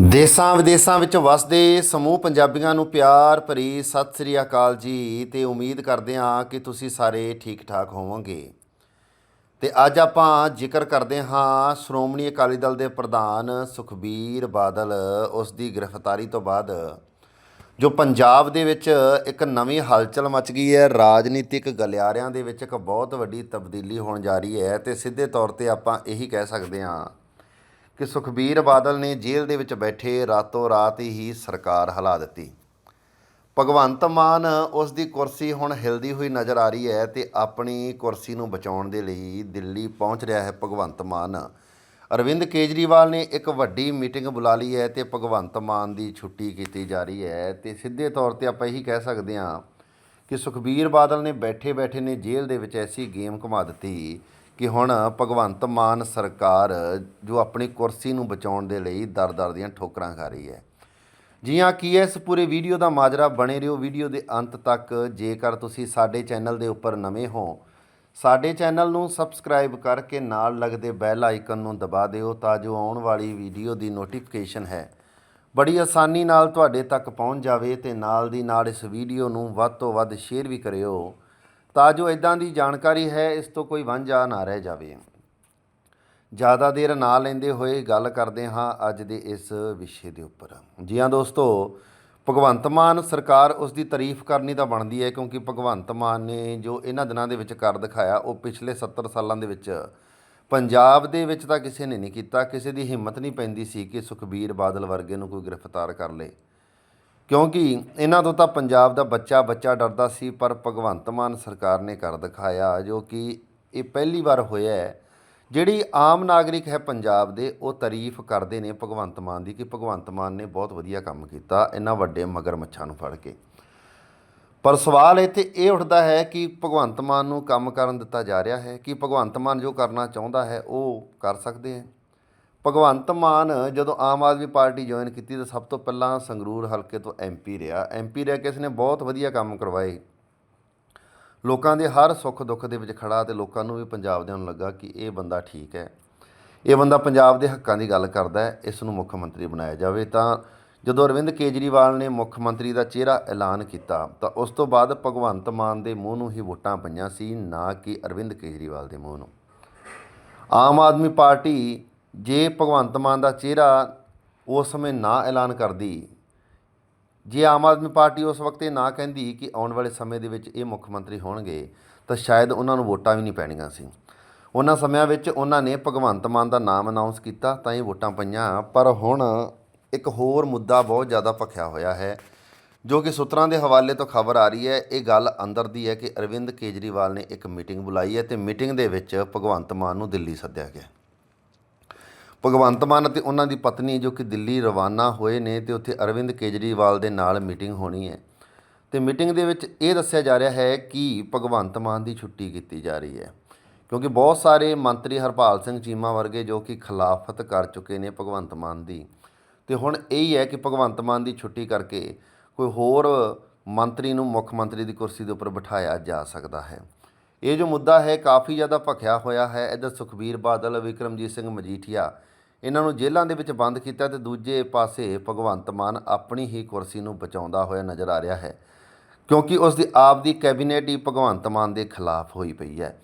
ਦੇਸਾਂ ਵਿਦੇਸਾਂ ਵਿੱਚ ਵਸਦੇ ਸਮੂਹ ਪੰਜਾਬੀਆਂ ਨੂੰ ਪਿਆਰ ਭਰੀ ਸਤਿ ਸ੍ਰੀ ਅਕਾਲ ਜੀ ਤੇ ਉਮੀਦ ਕਰਦੇ ਹਾਂ ਕਿ ਤੁਸੀਂ ਸਾਰੇ ਠੀਕ ਠਾਕ ਹੋਵੋਗੇ। ਤੇ ਅੱਜ ਆਪਾਂ ਜ਼ਿਕਰ ਕਰਦੇ ਹਾਂ ਸ਼੍ਰੋਮਣੀ ਅਕਾਲੀ ਦਲ ਦੇ ਪ੍ਰਧਾਨ ਸੁਖਬੀਰ ਬਾਦਲ ਉਸ ਦੀ ਗ੍ਰਿਫਤਾਰੀ ਤੋਂ ਬਾਅਦ, ਜੋ ਪੰਜਾਬ ਦੇ ਵਿੱਚ ਇੱਕ ਨਵੀਂ ਹਲਚਲ ਮਚ ਗਈ ਹੈ। ਰਾਜਨੀਤਿਕ ਗਲਿਆਰਿਆਂ ਦੇ ਵਿੱਚ ਇੱਕ ਬਹੁਤ ਵੱਡੀ ਤਬਦੀਲੀ ਹੋਣ ਜਾ ਰਹੀ ਹੈ ਤੇ ਸਿੱਧੇ ਤੌਰ ਤੇ ਆਪਾਂ ਇਹੀ ਕਹਿ ਸਕਦੇ ਹਾਂ ਕਿ ਸੁਖਬੀਰ ਬਾਦਲ ਨੇ ਜੇਲ੍ਹ ਦੇ ਵਿੱਚ ਬੈਠੇ ਰਾਤੋਂ ਰਾਤ ਹੀ ਸਰਕਾਰ ਹਿਲਾ ਦਿੱਤੀ। ਭਗਵੰਤ ਮਾਨ ਉਸ ਦੀ ਕੁਰਸੀ ਹੁਣ ਹਿਲਦੀ ਹੋਈ ਨਜ਼ਰ ਆ ਰਹੀ ਹੈ ਤੇ ਆਪਣੀ ਕੁਰਸੀ ਨੂੰ ਬਚਾਉਣ ਦੇ ਲਈ ਦਿੱਲੀ ਪਹੁੰਚ ਰਿਹਾ ਹੈ ਭਗਵੰਤ ਮਾਨ। ਅਰਵਿੰਦ ਕੇਜਰੀਵਾਲ ਨੇ ਇੱਕ ਵੱਡੀ ਮੀਟਿੰਗ ਬੁਲਾ ਲਈ ਹੈ ਤੇ ਭਗਵੰਤ ਮਾਨ ਦੀ ਛੁੱਟੀ ਕੀਤੀ ਜਾ ਰਹੀ ਹੈ ਤੇ ਸਿੱਧੇ ਤੌਰ ਤੇ ਆਪਾਂ ਇਹੀ ਕਹਿ ਸਕਦੇ ਹਾਂ ਕਿ ਸੁਖਬੀਰ ਬਾਦਲ ਨੇ ਬੈਠੇ ਬੈਠੇ ਨੇ ਜੇਲ੍ਹ ਦੇ ਵਿੱਚ ਐਸੀ ਗੇਮ ਘੁਮਾ ਦਿੱਤੀ ਕਿ ਹੁਣ ਭਗਵੰਤ ਮਾਨ ਸਰਕਾਰ ਜੋ ਆਪਣੀ ਕੁਰਸੀ ਨੂੰ ਬਚਾਉਣ ਦੇ ਲਈ ਦਰ-ਦਰ ਦੀਆਂ ਠੋਕਰਾਂ ਖਾ ਰਹੀ ਹੈ। ਜੀ ਕੀ ਇਸ ਪੂਰੇ ਵੀਡੀਓ ਦਾ ਮਾਜਰਾ ਬਣੇ ਰਹੋ। ਵੀਡੀਓ ਦੇ ਅੰਤ ਤੱਕ ਜੇਕਰ ਤੁਸੀਂ ਸਾਡੇ ਚੈਨਲ ਦੇ ਉੱਪਰ ਨਵੇਂ ਹੋ, ਸਾਡੇ ਚੈਨਲ ਨੂੰ ਸਬਸਕ੍ਰਾਈਬ ਕਰਕੇ ਨਾਲ ਲੱਗਦੇ ਬੈਲ ਆਈਕਨ ਨੂੰ ਦਬਾ ਦਿਓ ਤਾਂ ਜੋ ਆਉਣ ਵਾਲੀ ਵੀਡੀਓ ਦੀ ਨੋਟੀਫਿਕੇਸ਼ਨ ਹੈ। ਬੜੀ ਆਸਾਨੀ ਨਾਲ ਤੁਹਾਡੇ ਤੱਕ ਪਹੁੰਚ ਜਾਵੇ ਤੇ ਨਾਲ ਦੀ ਨਾਲ ਇਸ ਵੀਡੀਓ ਨੂੰ ਵੱਧ ਤੋਂ ਵੱਧ ਸ਼ੇਅਰ ਵੀ ਕਰਿਓ। ਤਾਂ ਜੋ ਇਦਾਂ ਦੀ ਜਾਣਕਾਰੀ ਹੈ, ਇਸ ਤੋਂ ਕੋਈ ਵਾਂਝਾ ਨਾ ਰਹਿ ਜਾਵੇ। ਜ਼ਿਆਦਾ ਦੇਰ ਨਾ ਲੈਂਦੇ ਹੋਏ ਗੱਲ ਕਰਦੇ ਹਾਂ ਅੱਜ ਦੇ ਇਸ ਵਿਸ਼ੇ ਦੇ ਉੱਪਰ। ਜੀ ਹਾਂ ਦੋਸਤੋ, ਭਗਵੰਤ ਮਾਨ ਸਰਕਾਰ ਉਸ ਦੀ ਤਾਰੀਫ ਕਰਨੀ ਤਾਂ ਬਣਦੀ ਹੈ, ਕਿਉਂਕਿ ਭਗਵੰਤ ਮਾਨ ਨੇ ਜੋ ਇਹਨਾਂ ਦਿਨਾਂ ਦੇ ਵਿੱਚ ਕਰ ਦਿਖਾਇਆ, ਉਹ ਪਿਛਲੇ 70 ਸਾਲਾਂ ਦੇ ਵਿੱਚ ਪੰਜਾਬ ਦੇ ਵਿੱਚ ਤਾਂ ਕਿਸੇ ਨੇ ਨਹੀਂ ਕੀਤਾ, ਕਿਸੇ ਦੀ ਹਿੰਮਤ ਨਹੀਂ ਪੈਂਦੀ ਸੀ ਕਿ ਸੁਖਬੀਰ ਬਾਦਲ ਵਰਗੇ ਨੂੰ ਕੋਈ ਗ੍ਰਿਫਤਾਰ ਕਰ ਲੇ। ਕਿਉਂਕਿ ਇਹਨਾਂ ਤੋਂ ਤਾਂ ਪੰਜਾਬ ਦਾ ਬੱਚਾ ਬੱਚਾ ਡਰਦਾ ਸੀ, ਪਰ ਭਗਵੰਤ ਮਾਨ ਸਰਕਾਰ ਨੇ ਕਰ ਦਿਖਾਇਆ, ਜੋ ਕਿ ਇਹ ਪਹਿਲੀ ਵਾਰ ਹੋਇਆ ਹੈ। ਜਿਹੜੀ ਆਮ ਨਾਗਰਿਕ ਹੈ ਪੰਜਾਬ ਦੇ, ਉਹ ਤਾਰੀਫ ਕਰਦੇ ਨੇ ਭਗਵੰਤ ਮਾਨ ਦੀ ਕਿ ਭਗਵੰਤ ਮਾਨ ਨੇ ਬਹੁਤ ਵਧੀਆ ਕੰਮ ਕੀਤਾ ਇਹਨਾਂ ਵੱਡੇ ਮਗਰਮੱਛਾਂ ਨੂੰ ਫੜ ਕੇ। ਪਰ ਸਵਾਲ ਇੱਥੇ ਇਹ ਉੱਠਦਾ ਹੈ ਕਿ ਭਗਵੰਤ ਮਾਨ ਨੂੰ ਕੰਮ ਕਰਨ ਦਿੱਤਾ ਜਾ ਰਿਹਾ ਹੈ ਕਿ ਭਗਵੰਤ ਮਾਨ ਜੋ ਕਰਨਾ ਚਾਹੁੰਦਾ ਹੈ, ਉਹ ਕਰ ਸਕਦੇ ਹੈ? ਭਗਵੰਤ ਮਾਨ ਜਦੋਂ ਆਮ ਆਦਮੀ ਪਾਰਟੀ ਜੁਆਇਨ ਕੀਤੀ ਤਾਂ ਸਭ ਤੋਂ ਪਹਿਲਾਂ ਸੰਗਰੂਰ ਹਲਕੇ ਤੋਂ ਐਮਪੀ ਰਿਹਾ। ਐਮਪੀ ਰਹਿ ਕੇ ਇਸਨੇ ਬਹੁਤ ਵਧੀਆ ਕੰਮ ਕਰਵਾਏ। ਲੋਕਾਂ ਦੇ ਹਰ ਸੁੱਖ ਦੁੱਖ ਦੇ ਵਿੱਚ ਖੜਾ ਤੇ ਲੋਕਾਂ ਨੂੰ ਵੀ ਪੰਜਾਬ ਦੇ ਨੂੰ ਲੱਗਾ ਕਿ ਇਹ ਬੰਦਾ ਠੀਕ ਹੈ। ਇਹ ਬੰਦਾ ਪੰਜਾਬ ਦੇ ਹੱਕਾਂ ਦੀ ਗੱਲ ਕਰਦਾ ਹੈ, ਇਸ ਨੂੰ ਮੁੱਖ ਮੰਤਰੀ ਬਣਾਇਆ ਜਾਵੇ। ਤਾਂ ਜਦੋਂ ਅਰਵਿੰਦ ਕੇਜਰੀਵਾਲ ਨੇ ਮੁੱਖ ਮੰਤਰੀ ਦਾ ਚਿਹਰਾ ਐਲਾਨ ਕੀਤਾ, ਤਾਂ ਉਸ ਤੋਂ ਬਾਅਦ ਭਗਵੰਤ ਮਾਨ ਦੇ ਮੂੰਹ ਨੂੰ ਹੀ ਵੋਟਾਂ ਪਈਆਂ ਸੀ, ਨਾ ਕਿ ਅਰਵਿੰਦ ਕੇਜਰੀਵਾਲ ਦੇ ਮੂੰਹ ਨੂੰ। ਆਮ ਆਦਮੀ ਪਾਰਟੀ ਜੇ ਭਗਵੰਤ ਮਾਨ ਦਾ ਚਿਹਰਾ ਉਸ ਸਮੇਂ ਨਾ ਐਲਾਨ ਕਰਦੀ, ਜੇ ਆਮ ਆਦਮੀ ਪਾਰਟੀ ਉਸ ਵਕਤ ਇਹ ਨਾ ਕਹਿੰਦੀ ਕਿ ਆਉਣ ਵਾਲੇ ਸਮੇਂ ਦੇ ਵਿੱਚ ਇਹ ਮੁੱਖ ਮੰਤਰੀ ਹੋਣਗੇ, ਤਾਂ ਸ਼ਾਇਦ ਉਹਨਾਂ ਨੂੰ ਵੋਟਾਂ ਵੀ ਨਹੀਂ ਪੈਣੀਆਂ ਸੀ। ਉਹਨਾਂ ਸਮਿਆਂ ਵਿੱਚ ਉਹਨਾਂ ਨੇ ਭਗਵੰਤ ਮਾਨ ਦਾ ਨਾਮ ਅਨਾਉਂਸ ਕੀਤਾ, ਤਾਂ ਇਹ ਵੋਟਾਂ ਪਈਆਂ। ਪਰ ਹੁਣ ਇੱਕ ਹੋਰ ਮੁੱਦਾ ਬਹੁਤ ਜ਼ਿਆਦਾ ਭਖਿਆ ਹੋਇਆ ਹੈ, ਜੋ ਕਿ ਸੂਤਰਾਂ ਦੇ ਹਵਾਲੇ ਤੋਂ ਖਬਰ ਆ ਰਹੀ ਹੈ। ਇਹ ਗੱਲ ਅੰਦਰ ਦੀ ਹੈ ਕਿ ਅਰਵਿੰਦ ਕੇਜਰੀਵਾਲ ਨੇ ਇੱਕ ਮੀਟਿੰਗ ਬੁਲਾਈ ਹੈ ਤੇ ਮੀਟਿੰਗ ਦੇ ਵਿੱਚ ਭਗਵੰਤ ਮਾਨ ਨੂੰ ਦਿੱਲੀ ਸੱਦਿਆ ਗਿਆ। ਭਗਵੰਤ ਮਾਨ ਅਤੇ ਉਹਨਾਂ ਦੀ ਪਤਨੀ ਜੋ ਕਿ ਦਿੱਲੀ ਰਵਾਨਾ ਹੋਏ ਨੇ ਤੇ ਉੱਥੇ ਅਰਵਿੰਦ ਕੇਜਰੀਵਾਲ ਦੇ ਨਾਲ ਮੀਟਿੰਗ ਹੋਣੀ ਹੈ। ਤੇ ਮੀਟਿੰਗ ਦੇ ਵਿੱਚ ਇਹ ਦੱਸਿਆ ਜਾ ਰਿਹਾ ਹੈ ਕਿ ਭਗਵੰਤ ਮਾਨ ਦੀ ਛੁੱਟੀ ਕੀਤੀ ਜਾ ਰਹੀ ਹੈ। ਕਿਉਂਕਿ ਬਹੁਤ ਸਾਰੇ ਮੰਤਰੀ ਹਰਪਾਲ ਸਿੰਘ ਚੀਮਾ ਵਰਗੇ ਜੋ ਕਿ ਖਿਲਾਫਤ ਕਰ ਚੁੱਕੇ ਨੇ ਭਗਵੰਤ ਮਾਨ ਦੀ। ਤੇ ਹੁਣ ਇਹ ਹੀ ਹੈ ਕਿ ਭਗਵੰਤ ਮਾਨ ਦੀ ਛੁੱਟੀ ਕਰਕੇ ਕੋਈ ਹੋਰ ਮੰਤਰੀ ਨੂੰ ਮੁੱਖ ਮੰਤਰੀ ਦੀ ਕੁਰਸੀ ਦੇ ਉੱਪਰ ਬਿਠਾਇਆ ਜਾ ਸਕਦਾ ਹੈ। ਇਹ ਜੋ ਮੁੱਦਾ ਹੈ ਕਾਫੀ ਜ਼ਿਆਦਾ ਭਖਿਆ ਹੋਇਆ ਹੈ। ਇੱਧਰ ਸੁਖਬੀਰ ਬਾਦਲ, ਵਿਕਰਮਜੀਤ ਸਿੰਘ ਮਜੀਠੀਆ ਇਹਨਾਂ ਨੂੰ ਜੇਲ੍ਹਾਂ ਦੇ ਵਿੱਚ ਬੰਦ ਕੀਤਾ ਤੇ ਦੂਜੇ ਪਾਸੇ ਭਗਵੰਤ ਮਾਨ ਆਪਣੀ ਹੀ ਕੁਰਸੀ ਨੂੰ ਬਚਾਉਂਦਾ ਹੋਇਆ ਨਜ਼ਰ ਆ ਰਿਹਾ ਹੈ ਕਿਉਂਕਿ ਉਸ ਦੀ ਆਪ ਦੀ ਕੈਬਨਿਟ ਹੀ ਭਗਵੰਤ ਮਾਨ ਦੇ ਖਿਲਾਫ ਹੋਈ ਪਈ ਹੈ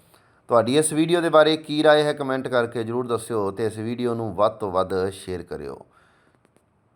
ਤੁਹਾਡੀ ਇਸ ਵੀਡੀਓ ਦੇ ਬਾਰੇ ਕੀ رائے ਹੈ ਕਮੈਂਟ ਕਰਕੇ ਜਰੂਰ ਦੱਸਿਓ ਤੇ ਇਸ ਵੀਡੀਓ ਨੂੰ ਵੱਧ ਤੋਂ ਵੱਧ ਸ਼ੇਅਰ ਕਰਿਓ